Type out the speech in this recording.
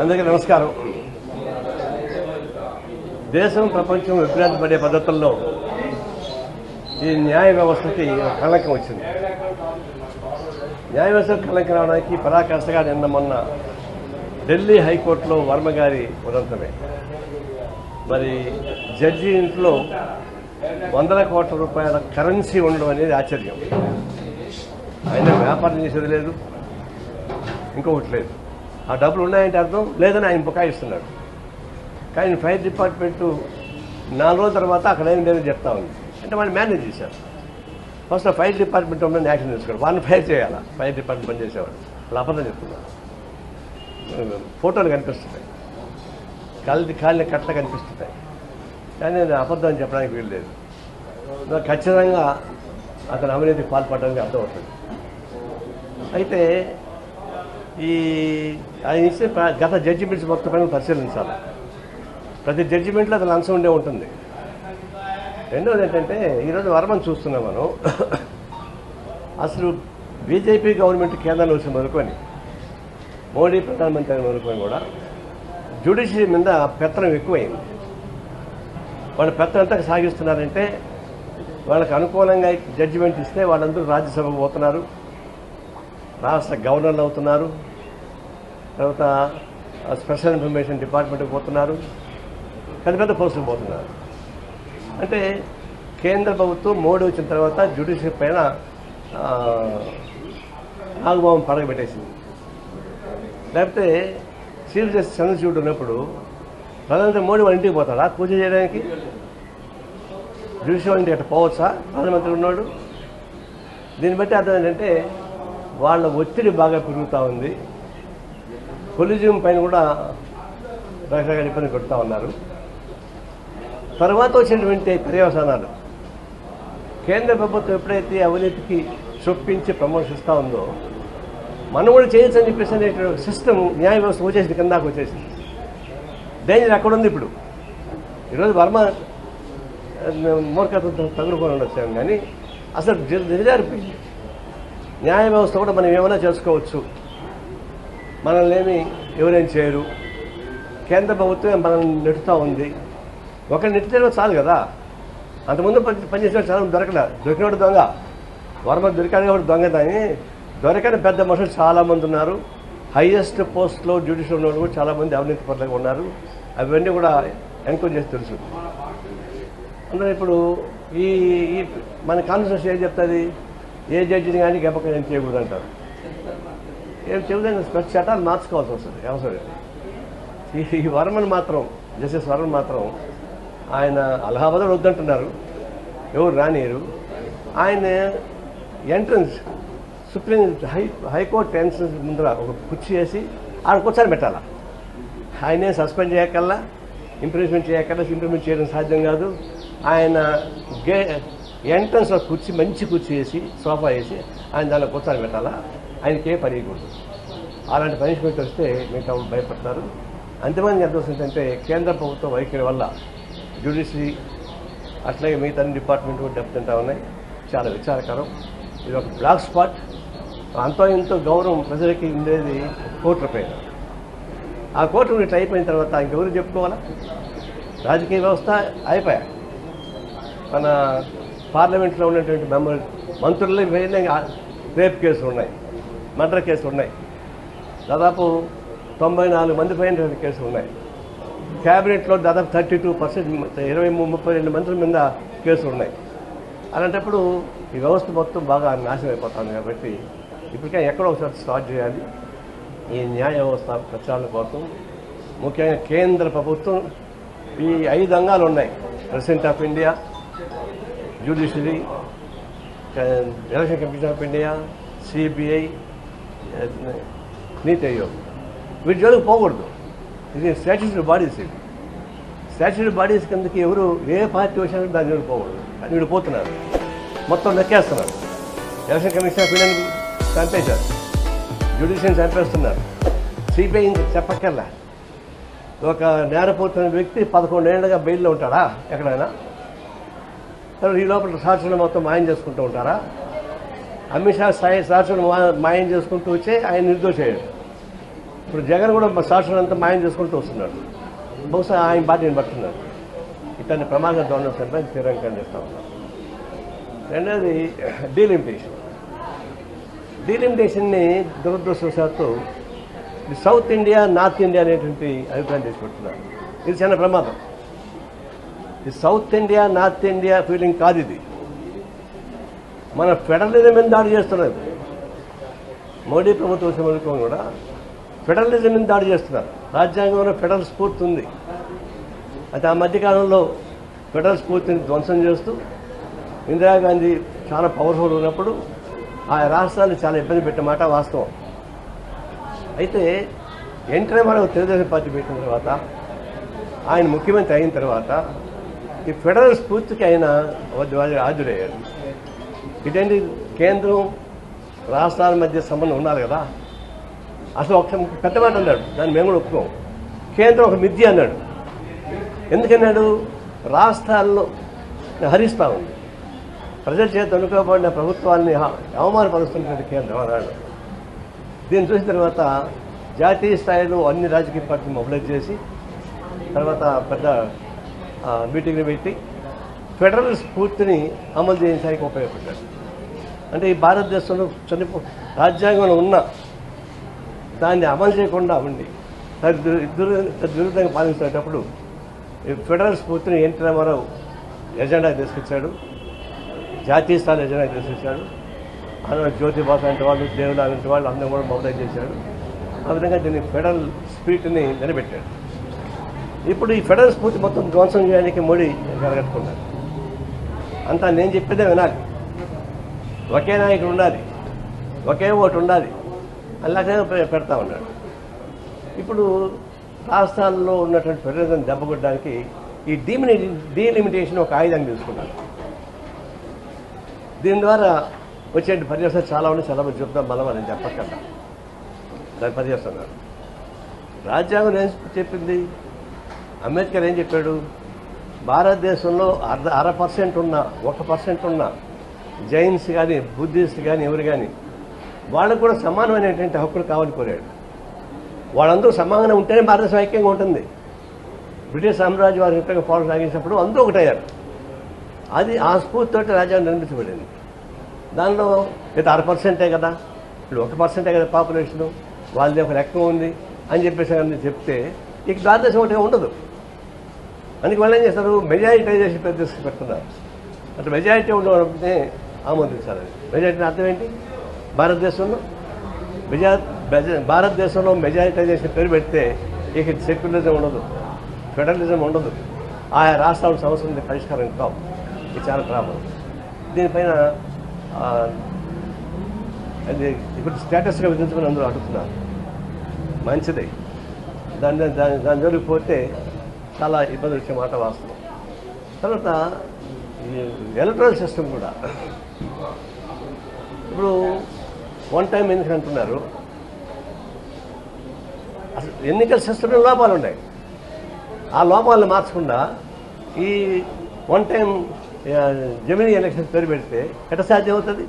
అందరికీ నమస్కారం. దేశం ప్రపంచం విభ్రాంతి పడే పద్ధతుల్లో ఈ న్యాయ వ్యవస్థకి కళంకం వచ్చింది. న్యాయ వ్యవస్థకు కళంకం రావడానికి పరాకాష్ఠగా నిన్న మొన్న ఢిల్లీ హైకోర్టులో వర్మ గారి ఉదంతమే. మరి జడ్జి ఇంట్లో వందల కోట్ల రూపాయల కరెన్సీ ఉండడం అనేది ఆశ్చర్యం. ఆయన వ్యాపారం చేసేది లేదు ఇంకొకటి లేదు. ఆ డబ్బులు ఉన్నాయంటే అర్థం? లేదని ఆయన బుకాయిస్తున్నాడు. కానీ ఫైర్ డిపార్ట్మెంట్ నాలుగు రోజుల తర్వాత అక్కడ ఏం లేదని చెప్తా ఉంది. అంటే వాళ్ళు మేనేజ్ చేశారు. ఫస్ట్ ఫైర్ డిపార్ట్మెంట్ ఉన్న యాక్షన్ తీసుకోవాలి వాళ్ళని ఫైర్ చేయాలి? ఫైర్ డిపార్ట్మెంట్ పనిచేసేవాడు వాళ్ళు అబద్ధం చెప్తున్నారు. ఫోటోలు కనిపిస్తున్నాయి. కాలి కాలిన కట్ట కనిపిస్తున్నాయి. కానీ నేను అబద్ధం చెప్పడానికి వీలు లేదు. ఖచ్చితంగా అతను అవినీతికి పాల్పడడానికి అర్థమవుతుంది. అయితే ఈ ఆయన ఇచ్చే గత జడ్జిమెంట్స్ మొత్తం పైన పరిశీలించాలి ప్రతి జడ్జిమెంట్లో అతను అంశం ఉండే ఉంటుంది. రెండవది ఏంటంటే ఈరోజు వరమని చూస్తున్నాం మనం. అసలు బీజేపీ గవర్నమెంట్ కేంద్రంలో వచ్చిన మరుకొని మోడీ ప్రధానమంత్రి అయిన మొదలుకొని కూడా జ్యుడిషియరీ మీద పెత్తనం ఎక్కువైంది. వాళ్ళు పెత్తనం ఎంత సాగిస్తున్నారంటే వాళ్ళకి అనుకూలంగా జడ్జిమెంట్ ఇస్తే వాళ్ళందరూ రాజ్యసభకు పోతున్నారు. రాష్ట్ర గవర్నర్లు అవుతున్నారు. తర్వాత స్పెషల్ ఇన్ఫర్మేషన్ డిపార్ట్మెంట్కి పోతున్నారు. పెద్ద పెద్ద పోస్టులు పోతున్నారు. అంటే కేంద్ర ప్రభుత్వం మోడీ వచ్చిన తర్వాత జ్యుడిషియల్ పైన ఆ, నాగబాబు పడగబెట్టేసింది. లేకపోతే చీఫ్ జస్టిస్ చంద్రచూడ్ ఉన్నప్పుడు ప్రధానమంత్రి మోడీ వాళ్ళ ఇంటికి పోతాడా? పూజ చేయడానికి? జ్యుడిషియల్ ఇంటికి అట్లా పోవచ్చా? ప్రధానమంత్రి ఉన్నాడు. దీన్ని బట్టి అర్థం ఏంటంటే వాళ్ళ ఒత్తిడి బాగా పెరుగుతూ ఉంది. కొలిజియం పైన కూడా రకరకాల ఇబ్బంది పెడతా ఉన్నారు తర్వాత వచ్చినటువంటి పర్యవసానాలు కేంద్ర ప్రభుత్వం ఎప్పుడైతే అవినీతికి చొప్పించి ప్రమోషన్ ఇస్తూ ఉందో మనం కూడా చేయొచ్చు అని చెప్పేసి అనేటువంటి సిస్టమ్ న్యాయ వ్యవస్థ వచ్చేసింది కిందాకు వచ్చేసింది డేంజర్ అక్కడ ఉంది ఇప్పుడు ఈరోజు వర్మ మూర్ఖతతో తగులుకొని ఉండొచ్చాము కానీ అసలు దిగ- న్యాయ వ్యవస్థ కూడా మనం ఏమైనా చేసుకోవచ్చు మనల్ని ఏమి ఎవరేం చేయరు. కేంద్ర ప్రభుత్వం మనల్ని నెట్టుతూ ఉంది. ఒకరు నెట్టితే చాలు కదా. అంతకుముందు పని పనిచేసిన చాలా దొరకలే. దొరికినోడు దొంగ. వర్మ దొరికాడు కాబట్టి దొంగ కానీ దొరకని పెద్ద మనుషులు చాలామంది ఉన్నారు. హైయెస్ట్ పోస్ట్లో జ్యుడిషియల్ ఉన్నప్పుడు కూడా చాలామంది అవినీతి పరులుగా ఉన్నారు. అవన్నీ కూడా ఎంక్వైరీ చేసి తెలుసు. అందులో ఇప్పుడు ఈ మన కాన్స్టిట్యూషన్ ఏం చెప్తుంది? ఏ జడ్జిని కానీ గెప్పక ఏం చేయకూడదు అంటారు చెబుతాను స్పెక్స్ చట్టాలు మార్చుకోవాల్సి వస్తుంది అవసరం ఈ ఈ వర్మన్ మాత్రం జస్టిస్ వర్మన్ మాత్రం ఆయన అలహాబాద్ వద్దంటున్నారు. ఎవరు రానియరు. ఆయన entrance supreme high high court entrance ముందర ఒక కుర్చీ వేసి ఆడ కూర్చొని పెట్టాలా. ఆయనే సస్పెండ్ చేయకల్లా ఇంప్రూవ్మెంట్ చేయకల్లా ఇంప్రూవ్మెంట్ చేయడం సాధ్యం కాదు. ఆయన గే ఎంట్రన్స్లో కుర్చీ మంచి కుర్చీ వేసి సోఫా వేసి ఆయన దానిలో కూర్చొని పెట్టాలా? ఆయనకే పని అలాంటి పనిష్మెంట్ వస్తే మిగతా భయపడతారు. అంతమంది ఎంత ఏంటంటే కేంద్ర ప్రభుత్వ వైఖరి వల్ల జ్యుడిషియరీ అట్లాగే మిగతా డిపార్ట్మెంట్ కూడా దెబ్బతింటా ఉన్నాయి. చాలా విచారకరం. ఇది ఒక బ్లాక్ స్పాట్. అంతో ఎంతో గౌరవం ప్రజలకి ఉండేది కోర్టుల పైన ఆ కోర్టు ఇట్లా అయిపోయిన తర్వాత ఇంకెవరు చెప్పుకోవాలా? రాజకీయ వ్యవస్థ అయిపోయా. మన పార్లమెంట్లో ఉన్నటువంటి మెంబర్ మంత్రులు పైన రేప్ కేసులు ఉన్నాయి. మర్డర్ కేసులు ఉన్నాయి. దాదాపు తొంభై నాలుగు మంది పైన కేసులు ఉన్నాయి. క్యాబినెట్లో దాదాపు థర్టీ టూ పర్సెంట్ ఇరవై ముప్పై రెండు మంత్రుల మీద కేసులు ఉన్నాయి. అలాంటప్పుడు ఈ వ్యవస్థ మొత్తం బాగా నాశనం అయిపోతుంది కాబట్టి ఇప్పటికే ఎక్కడో ఒకసారి స్టార్ట్ చేయాలి. ఈ న్యాయ వ్యవస్థ ప్రచారం కోసం ముఖ్యంగా కేంద్ర ప్రభుత్వం ఈ ఐదు అంగాలు ఉన్నాయి. President of India judiciary election commission of India CBI NITI అయ్యో వీటి జోలికి పోకూడదు ఇది స్టాచ్యూటరీ బాడీస్ ఇవి స్టాచ్యూటరీ బాడీస్ కిందకి ఎవరు ఏ పార్టీ వచ్చినా దాని జోలికి పోకూడదు అని వీడు పోతున్నారు మొత్తం లెక్కేస్తున్నారు ఎలక్షన్ కమిషన్ ఆఫ్ ఇండియాని చంపేశారు జ్యుడిషియల్ చంపేస్తున్నారు సిబిఐ చెప్పక్కర్లా ఒక నేరపోతున్న వ్యక్తి పదకొండేళ్ళుగా బెయిల్లో ఉంటాడా ఎక్కడైనా ఈ లోపల సాక్షులు మొత్తం మాయం చేసుకుంటూ ఉంటారా అమిత్ షా సాయి సాక్షులు మా- మాయం చేసుకుంటూ వచ్చే ఆయన నిర్దోషయ్యాడు. ఇప్పుడు జగన్ కూడా సాక్షులు అంతా మాయం చేసుకుంటూ వస్తున్నాడు. బహుశా ఆయన పార్టీని పడుతున్నాడు ఇతన్ని ప్రమాద ధోరణి సరిపోయి తీవ్రంగా ఖండిస్తా ఉన్నాం రెండవది డీలిమిటేషన్. డీలిమిటేషన్ని దురదృష్టవశాత్తు సౌత్ ఇండియా నార్త్ ఇండియా అనేటువంటి అభిప్రాయం తీసుకుంటున్నారు. ఇది చిన్న ప్రమాదం. ఇది south India north India feeling కాదు ఇది. మన ఫెడరలిజం మీద దాడి చేస్తున్నారు? మోడీ ప్రభుత్వం వచ్చిన కూడా ఫెడరలిజం మీద దాడి చేస్తున్నారు? రాజ్యాంగంలో ఫెడరల్ స్ఫూర్తి ఉంది. అయితే ఆ మధ్యకాలంలో ఫెడరల్ స్ఫూర్తిని ధ్వంసం చేస్తూ ఇందిరాగాంధీ చాలా పవర్ఫుల్ ఉన్నప్పుడు ఆ రాష్ట్రాలు చాలా ఇబ్బంది పెట్టిన మాట వాస్తవం. అయితే వెంటనే మనం తెలుగుదేశం పార్టీ పెట్టిన తర్వాత ఆయన ముఖ్యమంత్రి అయిన తర్వాత ఈ ఫెడరల్ స్ఫూర్తికి ఆయన హాజరయ్యాడు ఇదేంటి కేంద్రం రాష్ట్రాల మధ్య సంబంధం ఉండాలి కదా? అసలు ఒక పెద్ద మాట అన్నాడు దాన్ని మేము కూడా ఒప్పుకోం. కేంద్రం ఒక మిథ్య అన్నాడు. ఎందుకన్నాడు? రాష్ట్రాల్లో హరిస్తా ఉంది. ప్రజల చేత అనుకోబడిన ప్రభుత్వాన్ని అవమానపరుస్తున్నటువంటి కేంద్రం అన్నాడు. దీన్ని చూసిన తర్వాత జాతీయ స్థాయిలో అన్ని రాజకీయ పార్టీలు మొబిలైజ్ చేసి తర్వాత పెద్ద మీటింగ్లు పెట్టి ఫెడరల్ స్ఫూర్తిని అమలు చేయడానికి ఉపయోగపడ్డాడు అంటే ఈ భారతదేశంలో చనిపో రాజ్యాంగంలో ఉన్న దాన్ని అమలు చేయకుండా ఉండి దుర్విధంగా పాలించేటప్పుడు ఈ ఫెడరల్ స్ఫూర్తిని ఎన్టీ రామారావు ఎజెండా తీసుకొచ్చాడు జాతీయ స్థాయి ఎజెండా తీసుకొచ్చాడు. అందులో జ్యోతిబాస అంటే వాళ్ళు దేవుడు అలాంటి వాళ్ళు అందరూ కూడా మొబైలైజ్ చేశాడు ఆ విధంగా దీన్ని ఫెడరల్ స్పీట్ని నిలబెట్టాడు ఇప్పుడు ఈ ఫెడరల్ స్ఫూర్తి మొత్తం ధ్వంసం చేయడానికి మోడీ జరగట్టుకున్నాడు అంతా నేను చెప్పేదే వినాలి. ఒకే నాయకుడు ఉండాలి. ఒకే ఓటు ఉండాలి. అలాగే పెడతా ఉన్నాడు. ఇప్పుడు రాష్ట్రాల్లో ఉన్నటువంటి ఫెడరలిజం దెబ్బకొట్టడానికి ఈ డిమిని డీలిమిటేషన్ ఒక ఆయుధం తీసుకున్నాడు. దీని ద్వారా వచ్చే పర్యవసాలు చాలా ఉన్నాయి. చాలా మంది చెప్తాం మనం అని చెప్పక్కర్లా. దాని పర్యవసాలు రాజ్యాంగం ఏం చెప్పింది? అంబేద్కర్ ఏం చెప్పాడు? భారతదేశంలో అర్ధ అర పర్సెంట్ ఉన్న ఒక పర్సెంట్ ఉన్న జైన్స్ కానీ బుద్ధిస్ట్ కానీ ఎవరు కానీ వాళ్ళకు కూడా సమానమైనటువంటి హక్కులు కావాలి కోరాడు వాళ్ళందరూ సమానంగా ఉంటేనే భారతదేశం ఐక్యంగా ఉంటుంది. బ్రిటిష్ సామ్రాజ్యం వారి యుద్ధంగా పోరాటం సాగించినప్పుడు అందరూ ఒకటయ్యారు. అది ఆ స్ఫూర్తితోటి రాజ్యాంగం నిర్మించబడింది. దానిలో ఇది అర పర్సెంటే కదా ఇప్పుడు ఒక పర్సెంటే కదా పాపులేషను వాళ్ళది ఒక లెక్క ఉంది అని చెప్పేసి అని చెప్తే ఇక భారతదేశం ఒకటిగా ఉండదు. అందుకే వాళ్ళు ఏం చేస్తారు? మెజారిటైజేషన్ ప్రదేశం పెడుతున్నారు అంటే మెజారిటీ ఉండవనే ఆమోదించాలని మెజారిటీ అర్థం ఏంటి? భారతదేశంలో మెజా భారతదేశంలో మెజారిటైజేషన్ పేరు పెడితే ఇక సెక్యులరిజం ఉండదు. ఫెడరలిజం ఉండదు. ఆయా రాష్ట్రాల సమస్యల పరిష్కారం కావు ఇది చాలా ప్రాబ్లం దీనిపైన అది ఇప్పుడు స్టేటస్గా విధించుకుని అందరూ అడుగుతున్నారు. మంచిదే. దాని దాని దాని జోలికి పోతే చాలా ఇబ్బంది వచ్చే మాట వాస్తవం. తర్వాత ఈ ఎలక్ట్రల్ సిస్టమ్ కూడా. ఇప్పుడు వన్ టైం ఎన్నికలు అంటున్నారు? అసలు ఎన్నికల సిస్టంలో లోపాలు ఉన్నాయి. ఆ లోపాలను మార్చకుండా ఈ వన్ టైం జమినీ ఎలక్షన్ పేరు పెడితే ఎట్లా సాధ్యం అవుతుంది